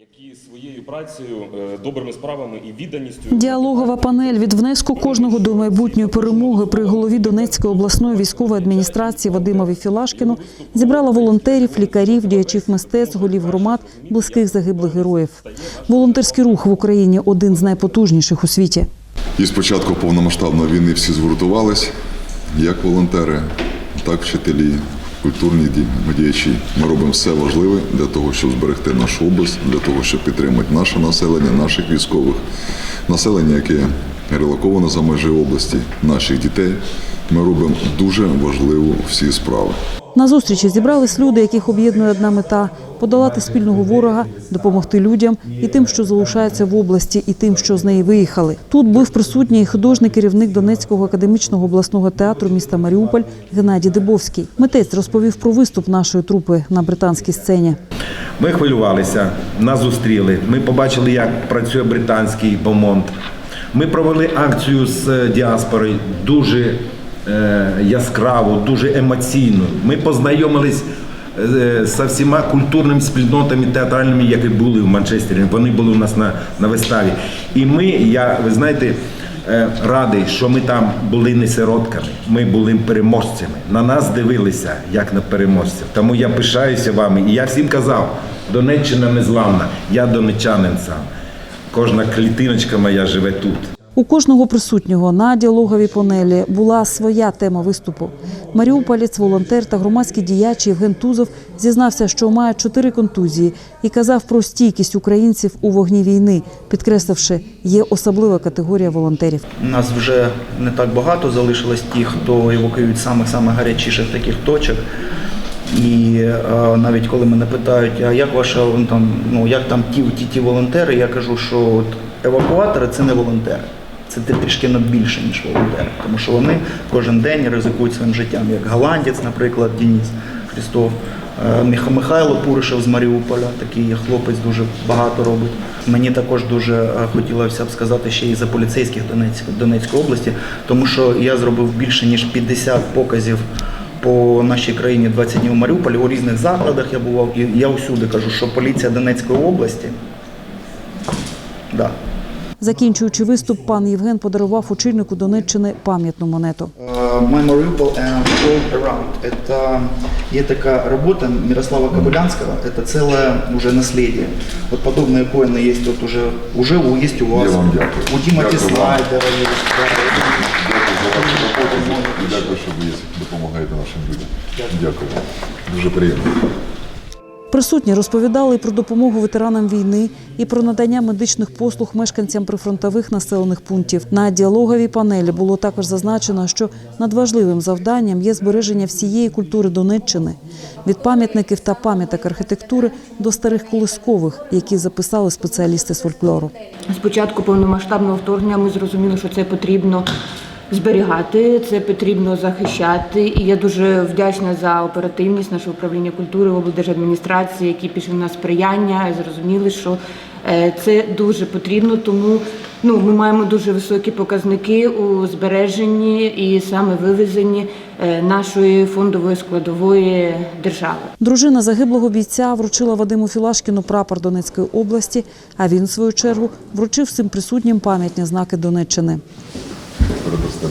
які своєю працею, е, добрими справами і відданістю Діалогова панель від внеску кожного до майбутньої перемоги при голові Донецької обласної військової адміністрації Вадимові Філашкіну зібрала волонтерів, лікарів, діячів мистецтв, голів громад, близьких загиблих героїв. Волонтерський рух в Україні один з найпотужніших у світі. І з початку повномасштабної війни всі згуртувались, як волонтери, так вчителі, культурні ді- діячі. Ми робимо все важливе для того, щоб зберегти нашу область, для того, щоб підтримати наше населення, наших військових, населення, яке релоковано за межі області, наших дітей. Ми робимо дуже важливу всі справи. На зустрічі зібрались люди, яких об'єднує одна мета подолати спільного ворога, допомогти людям і тим, що залишаються в області, і тим, що з неї виїхали. Тут був присутній художник, керівник Донецького академічного обласного театру міста Маріуполь Геннадій Дибовський. Митець розповів про виступ нашої трупи на британській сцені. Ми хвилювалися, нас зустріли. Ми побачили, як працює британський бомонд. Ми провели акцію з е, діаспорою дуже е, яскраву, дуже емоційну. Ми познайомились е, всіма культурними спільнотами театральними, які були в Манчестері. Вони були у нас на, на виставі. І ми, я, ви знаєте, е, радий, що ми там були не сиротками, ми були переможцями. На нас дивилися як на переможців. Тому я пишаюся вами. І я всім казав, Донеччина незламна, я донечанин сам. Кожна клітиночка моя живе тут. У кожного присутнього на діалоговій панелі була своя тема виступу. Маріуполець, волонтер та громадський діяч Євген Тузов зізнався, що має чотири контузії і казав про стійкість українців у вогні війни, підкресливши, є особлива категорія волонтерів. Нас вже не так багато залишилось тих, хто евакуюють самих самих гарячіших таких точок. І е, навіть коли мене питають, а як ваша там, ну як там ті, ті, ті волонтери, я кажу, що от евакуатори це не волонтери. Це трішки більше, ніж волонтери. Тому що вони кожен день ризикують своїм життям, як голландець, наприклад, Денис Христов, е, Михайло Пуришев з Маріуполя, такий хлопець дуже багато робить. Мені також дуже е, хотілося б сказати ще і за поліцейських Донецької, Донецької області, тому що я зробив більше ніж 50 показів по нашій країні 20 днів в Маріуполі. У різних закладах я бував, і я усюди кажу, що поліція Донецької області. Да. Закінчуючи виступ, пан Євген подарував очільнику Донеччини пам'ятну монету. Uh, My Mariupol and All Around. Это есть такая работа Мирослава Кобылянского. Это целое уже наследие. Вот подобные коины есть вот уже, уже у- есть у вас. Я вам дякую. У Тимати Дякую вам. Слайдера есть. да, Дякую за вашу роботу і дякую, що ви допомагаєте нашим людям. Дякую вам. Дуже приємно. Присутні розповідали про допомогу ветеранам війни, і про надання медичних послуг мешканцям прифронтових населених пунктів. На діалоговій панелі було також зазначено, що надважливим завданням є збереження всієї культури Донеччини від пам'ятників та пам'яток архітектури до старих колискових, які записали спеціалісти з фольклору. З початку повномасштабного вторгнення ми зрозуміли, що це потрібно зберігати, це потрібно захищати. І я дуже вдячна за оперативність нашого управління культури облдержадміністрації, які пішли на сприяння, зрозуміли, що е, це дуже потрібно. Тому ну, ми маємо дуже високі показники у збереженні і саме вивезенні е, нашої фондової складової держави. Дружина загиблого бійця вручила Вадиму Філашкіну прапор Донецької області, а він, в свою чергу, вручив всім присутнім пам'ятні знаки Донеччини передасте.